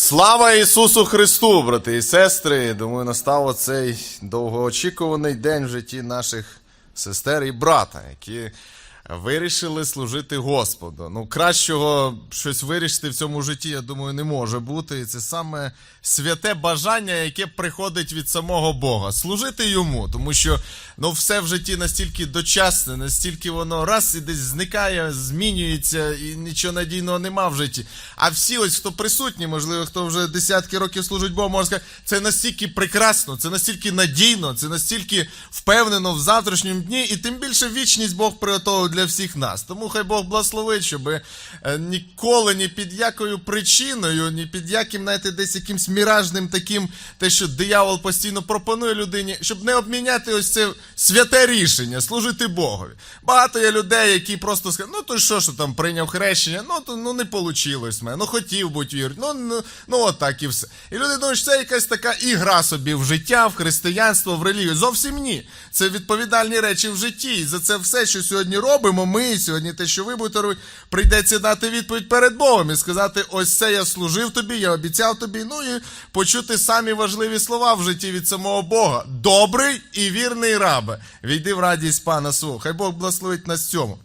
Слава Ісусу Христу, брати і сестри! Думаю, настав оцей довгоочікуваний день в житті наших сестер і брата, які вирішили служити Господу. Ну, кращого щось вирішити в цьому житті, я думаю, не може бути. І це саме святе бажання, яке приходить від самого Бога. Служити йому, тому що ну, все в житті настільки дочасне, настільки воно раз і десь зникає, змінюється, і нічого надійного нема в житті. А всі, ось хто присутні, можливо, хто вже десятки років служить Богу, може сказати, це настільки прекрасно, це настільки надійно, це настільки впевнено в завтрашньому дні, і тим більше вічність Бог приготовив для всіх нас. Тому хай Бог благословить, щоб е, ніколи ні під якою причиною, ні під яким, знаєте, десь якимсь міражним таким, те, що диявол постійно пропонує людині, щоб не обміняти ось це святе рішення, служити Богові. Багато є людей, які просто скажуть, ну то що, що там прийняв хрещення, ну то ну не вийшло в мене, ну хотів бути вірити, ну, ну, ну от і все. І люди думають, що це якась така ігра собі в життя, в християнство, в релігію. Зовсім ні. Це відповідальні речі в житті. І за це все, що сьогодні робимо, ми сьогодні те, що ви будете робити, прийдеться дати відповідь перед Богом і сказати: ось це я служив тобі, я обіцяв тобі. Ну і почути самі важливі слова в житті від самого Бога. Добрий і вірний рабе. Війди в радість пана свого. Хай Бог благословить нас цьому.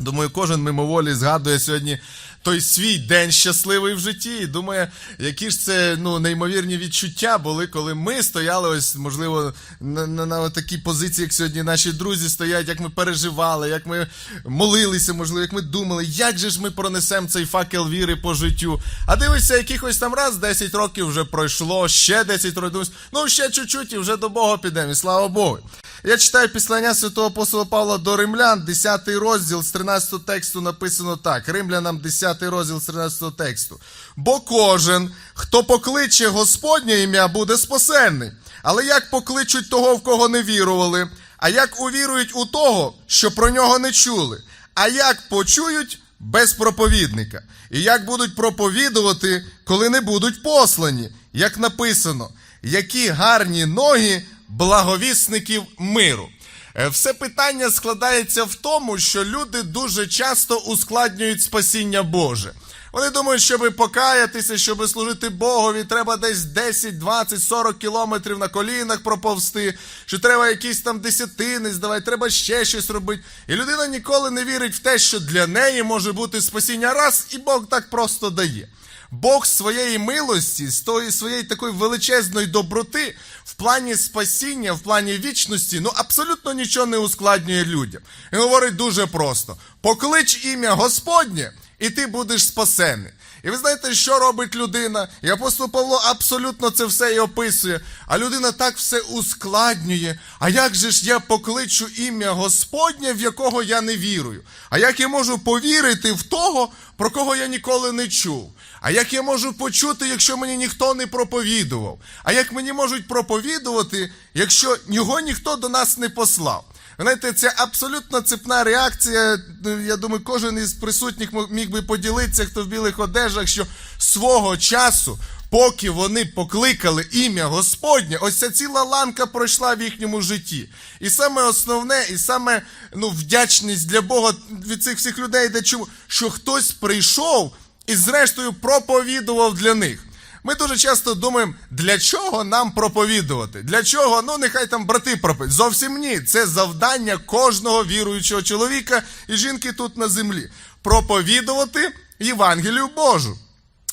Думаю, кожен мимоволі згадує сьогодні той свій день щасливий в житті. І думає, які ж це ну, неймовірні відчуття були, коли ми стояли, ось, можливо, на, на, на такій позиції, як сьогодні наші друзі стоять, як ми переживали, як ми молилися, можливо, як ми думали, як же ж ми пронесемо цей факел віри по життю. А дивишся, якихось там раз 10 років вже пройшло, ще 10 років, ну ще чуть-чуть і вже до Бога підемо, і слава Богу. Я читаю післання святого апостола Павла до римлян, 10 розділ з 13 тексту написано так. Римлянам 10 розділ з 13 тексту. Бо кожен, хто покличе Господнє ім'я, буде спасенний. Але як покличуть того, в кого не вірували, а як увірують у того, що про нього не чули, а як почують без проповідника, і як будуть проповідувати, коли не будуть послані, як написано, які гарні ноги благовісників миру. Е, Все питання складається в тому, що люди дуже часто ускладнюють спасіння Боже. Вони думають, щоб покаятися, щоб служити Богові, треба десь 10, 20, 40 кілометрів на колінах проповсти, що треба якісь там десятини здавати, треба ще щось робити. І людина ніколи не вірить в те, що для неї може бути спасіння раз, і Бог так просто дає. Бог своєї милості, з тої своєї такої величезної доброти, плані спасіння, в плані вічності, ну абсолютно нічого не ускладнює людям. Він говорить дуже просто: поклич ім'я Господнє, і ти будеш спасений. І ви знаєте, що робить людина? І апостол Павло абсолютно це все і описує. А людина так все ускладнює. А як же ж я покличу ім'я Господнє, в якого я не вірую? А як я можу повірити в того, про кого я ніколи не чув? А як я можу почути, якщо мені ніхто не проповідував? А як мені можуть проповідувати, якщо його ніхто до нас не послав? Знаєте, це абсолютно цепна реакція. Ну, Я думаю, кожен із присутніх міг би поділитися, хто в білих одежах, що свого часу, поки вони покликали ім'я Господнє, ось ця ціла ланка пройшла в їхньому житті. І саме основне, і саме ну, вдячність для Бога від цих всіх людей, де чому, що хтось прийшов і зрештою проповідував для них. Ми дуже часто думаємо, для чого нам проповідувати? Для чого? Ну, нехай там брати проповідують. Зовсім ні. Це завдання кожного віруючого чоловіка і жінки тут на землі. Проповідувати Євангелію Божу.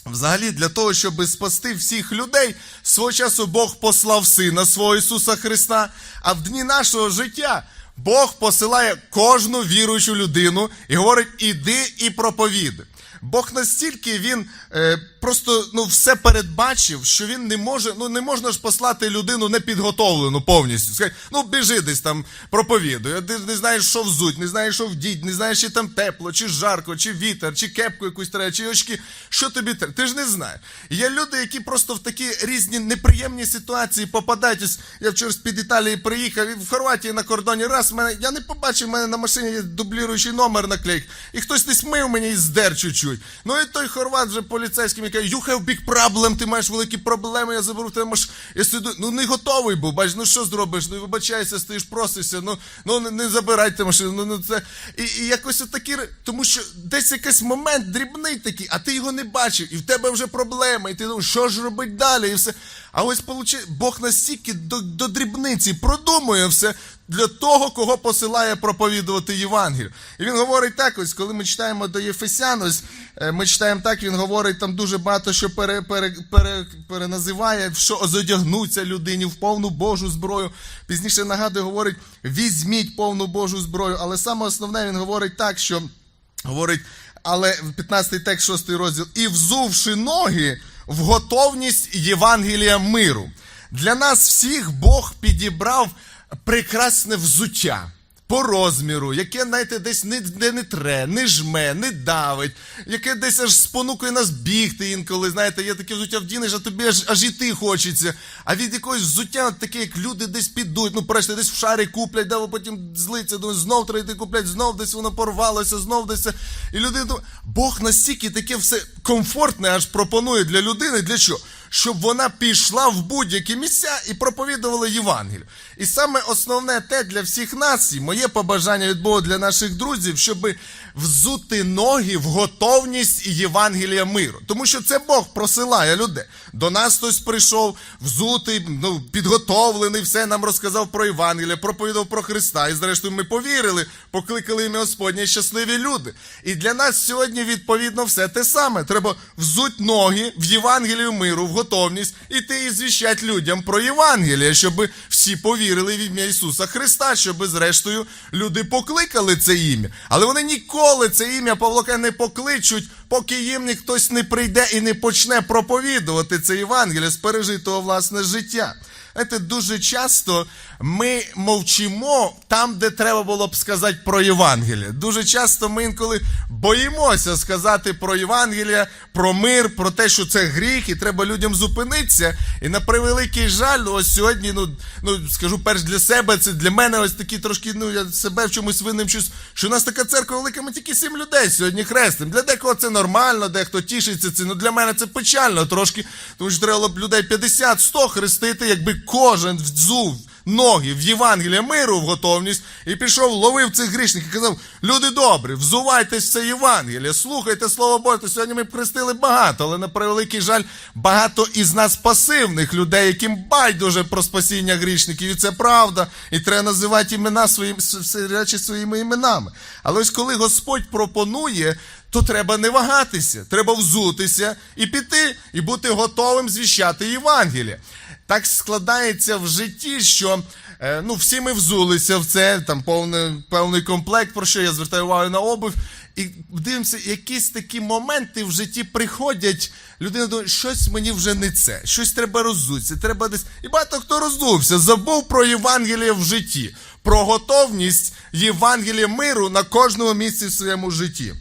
Взагалі, для того, щоб спасти всіх людей, свого часу Бог послав Сина свого Ісуса Христа, а в дні нашого життя Бог посилає кожну віруючу людину і говорить: іди і проповіди. Бог настільки він е, просто ну, все передбачив, що він не може, ну не можна ж послати людину непідготовлену повністю. Сказати, ну біжи десь там проповідуй, ти не знаєш, що взуть, не знаєш, що вдіть, не знаєш, чи там тепло, чи жарко, чи вітер, чи кепку якусь треба, чи очки. Що тобі треба? Ти ж не знаєш. Є люди, які просто в такі різні неприємні ситуації попадають. Ось Я вчора з-під Італії приїхав і в Хорватії на кордоні раз мене, я не побачив, в мене на машині є дубліруючий номер наклейк, і хтось десь мив мені і здер чуть-чуть. Ну і той хорват вже поліцейський мені you have big problem, ти маєш великі проблеми, я заберу в тебе маш... Ну не готовий був, бач, ну що зробиш? Ну вибачайся, стоїш, просишся, ну, ну не, не забирайте машину, ну, ну це. І, і якось отакі, тому що десь якийсь момент дрібний такий, а ти його не бачив, і в тебе вже проблема, і ти думаєш, що ж робить далі, і все. А ось Бог настільки до, до дрібниці продумує все для того, кого посилає проповідувати Євангелію. І він говорить так, ось коли ми читаємо до Єфесян, ось е, ми читаємо так, він говорить там дуже багато що пере, пере, пере, переназиває, що озодягнуться людині в повну Божу зброю. Пізніше нагадує, говорить, візьміть повну Божу зброю. Але саме основне він говорить так, що говорить, але 15 текст, 6 розділ, і взувши ноги в готовність Євангелія миру. Для нас всіх Бог підібрав прекрасне взуття. По розміру, яке, знаєте, десь не, не, не тре, не жме, не давить, яке десь аж спонукує нас бігти інколи. Знаєте, є таке взуття вдінеш, а тобі аж, аж іти хочеться. А від якогось взуття таке, як люди десь підуть, ну прачте, десь в шарі куплять, да, потім злиться, думають, знов треба йти куплять, знов десь воно порвалося, знов десь. І людина думає, Бог настільки таке все комфортне аж пропонує для людини. Для чого? Щоб вона пішла в будь-які місця і проповідувала Євангелію. І саме основне те для всіх нас, і моє побажання від Бога для наших друзів, щоб взути ноги в готовність Євангелія миру. Тому що це Бог просилає людей. До нас хтось прийшов, взутий, ну, підготовлений, все нам розказав про Євангелія, проповідав про Христа. І зрештою ми повірили, покликали ім'я Господнє щасливі люди. І для нас сьогодні відповідно все те саме. Треба взуть ноги в Євангелію миру, в готовність, іти і звіщать людям про Євангеліє, щоб всі повірили в ім'я Ісуса Христа, щоб зрештою люди покликали це ім'я. Але вони ніколи це ім'я Павлока не покличуть, поки їм ніхтось не прийде і не почне проповідувати це Євангеліє з пережитого власне життя. Знаєте, дуже часто ми мовчимо там, де треба було б сказати про Євангеліє. Дуже часто ми інколи боїмося сказати про Євангеліє, про мир, про те, що це гріх, і треба людям зупинитися. І на превеликий жаль, ну, ось сьогодні, ну, ну скажу перш для себе, це для мене ось такі трошки, ну я себе в чомусь винним щось, що у нас така церква велика, ми тільки сім людей сьогодні хрестим. Для декого це нормально, дехто тішиться цим. Ну для мене це печально трошки, тому що треба б людей 50-100 хрестити, якби кожен взув ноги в Євангелія миру в готовність і пішов, ловив цих грішників і казав: люди добрі, взувайтесь в це Євангеліє, слухайте Слово Боже. Сьогодні ми хрестили багато, але на превеликий жаль, багато із нас пасивних людей, яким байдуже про спасіння грішників, і це правда. І треба називати імена своїм речі своїми іменами. Але ось коли Господь пропонує. То треба не вагатися, треба взутися і піти, і бути готовим звіщати Євангеліє. Так складається в житті, що е, ну, всі ми взулися в це, там повний, певний комплект, про що я звертаю увагу на обув. І дивимося, якісь такі моменти в житті приходять. Людина думає, щось мені вже не це, щось треба роззутися, треба десь. І багато хто роздувся, забув про Євангеліє в житті, про готовність Євангелія миру на кожному місці в своєму житті.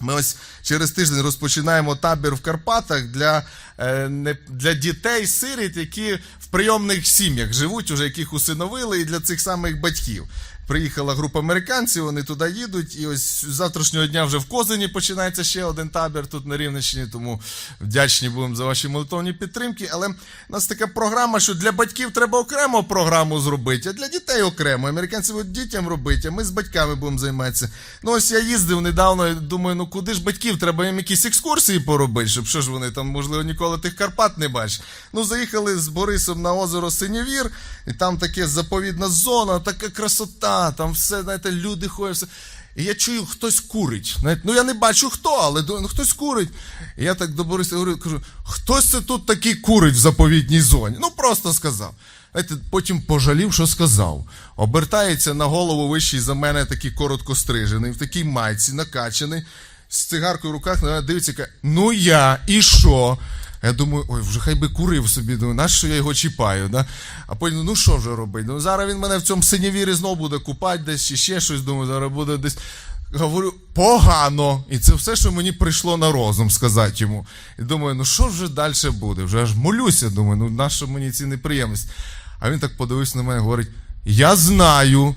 Ми ось через тиждень розпочинаємо табір в Карпатах для, для дітей сиріт, які в прийомних сім'ях живуть, уже яких усиновили, і для цих самих батьків. Приїхала група американців, вони туди їдуть, і ось завтрашнього дня вже в Козині починається ще один табір тут на Рівненщині, тому вдячні будемо за ваші молитовні підтримки. Але в нас така програма, що для батьків треба окремо програму зробити, а для дітей окремо. Американці будуть дітям робити, а ми з батьками будемо займатися. Ну ось я їздив недавно, і думаю, ну куди ж батьків, треба їм якісь екскурсії поробити, щоб що ж вони там, можливо, ніколи тих Карпат не бачать. Ну, заїхали з Борисом на озеро Синєвір, і там таке заповідна зона, така красота, там все, знаєте, люди ходять. Все. І я чую, хтось курить. Знаєте, ну я не бачу хто, але ну, хтось курить. І я так до Бориса говорю, кажу, хтось це тут такий курить в заповідній зоні. Ну просто сказав. Знаєте, потім пожалів, що сказав. Обертається на голову вищий за мене, такий коротко стрижений, в такій майці, накачаний, з цигаркою в руках, дивиться, каже, ну я, і що? Я думаю, ой, вже хай би курив собі, думаю, нащо я його чіпаю? Да? А потім, ну що вже робити? Ну, зараз він мене в цьому синєвірі знову буде купати десь чи ще щось, думаю, зараз буде десь. Говорю, погано. І це все, що мені прийшло на розум сказати йому. І думаю, ну що вже далі буде? Вже аж молюся, думаю, ну нащо мені ці неприємності? А він так подивився на мене і говорить: Я знаю,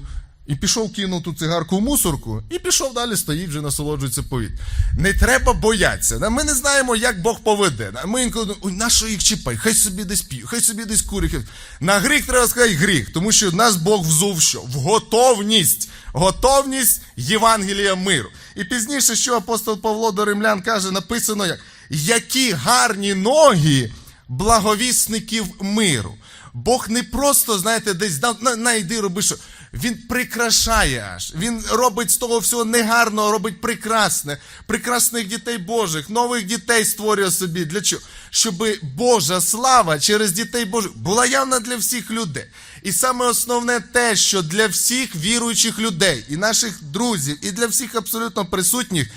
І пішов, кинув ту цигарку в мусорку, і пішов далі, стоїть, вже насолоджується повітря. Не треба боятися. Ми не знаємо, як Бог поведе. Ми інколи ой, на що їх чіпай? Хай собі десь п'ють, хай собі десь курять. На гріх треба сказати гріх, тому що нас Бог взув що? В готовність. Готовність Євангелія миру. І пізніше, що апостол Павло до римлян каже, написано як які гарні ноги благовісників миру. Бог не просто, знаєте, десь дав, на, на йди роби що. Він прикрашає аж. Він робить з того всього негарного, робить прекрасне, прекрасних дітей Божих, нових дітей створює собі. Для чого? Щоб Божа слава через дітей Божих була явна для всіх людей. І саме основне те, що для всіх віруючих людей, і наших друзів, і для всіх абсолютно присутніх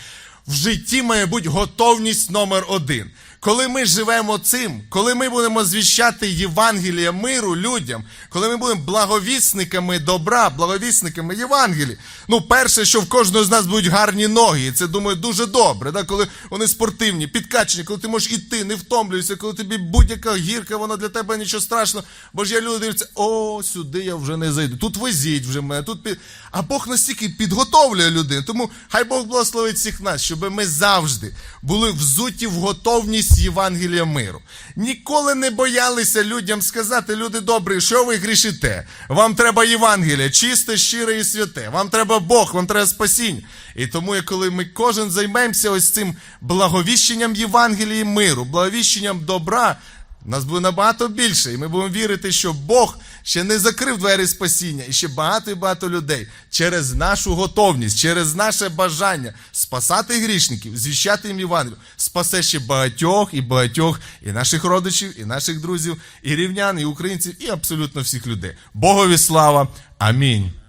в житті має бути готовність номер один. Коли ми живемо цим, коли ми будемо звіщати Євангелія миру людям, коли ми будемо благовісниками добра, благовісниками Євангелії, ну, перше, що в кожного з нас будуть гарні ноги, і це думаю дуже добре, да? коли вони спортивні, підкачені, коли ти можеш іти, не втомлюєшся, коли тобі будь-яка гірка, вона для тебе нічого страшного. Бо ж я люди дивляться, о, сюди я вже не зайду. Тут везіть вже мене, тут під. А Бог настільки підготовлює людину. Тому хай Бог благословить всіх нас, щоб ми завжди були взуті в готовність Євангелія миру. Ніколи не боялися людям сказати, люди добрі, що ви грішите? Вам треба Євангелія, чисте, щире і святе. Вам треба Бог, вам треба спасіння. І тому, коли ми кожен займемося ось цим благовіщенням Євангелії миру, благовіщенням добра. Нас буде набагато більше, і ми будемо вірити, що Бог ще не закрив двері спасіння, і ще багато і багато людей через нашу готовність, через наше бажання спасати грішників, звіщати їм Євангелію, спасе ще багатьох і багатьох і наших родичів, і наших друзів, і рівнян, і українців, і абсолютно всіх людей. Богові слава. Амінь.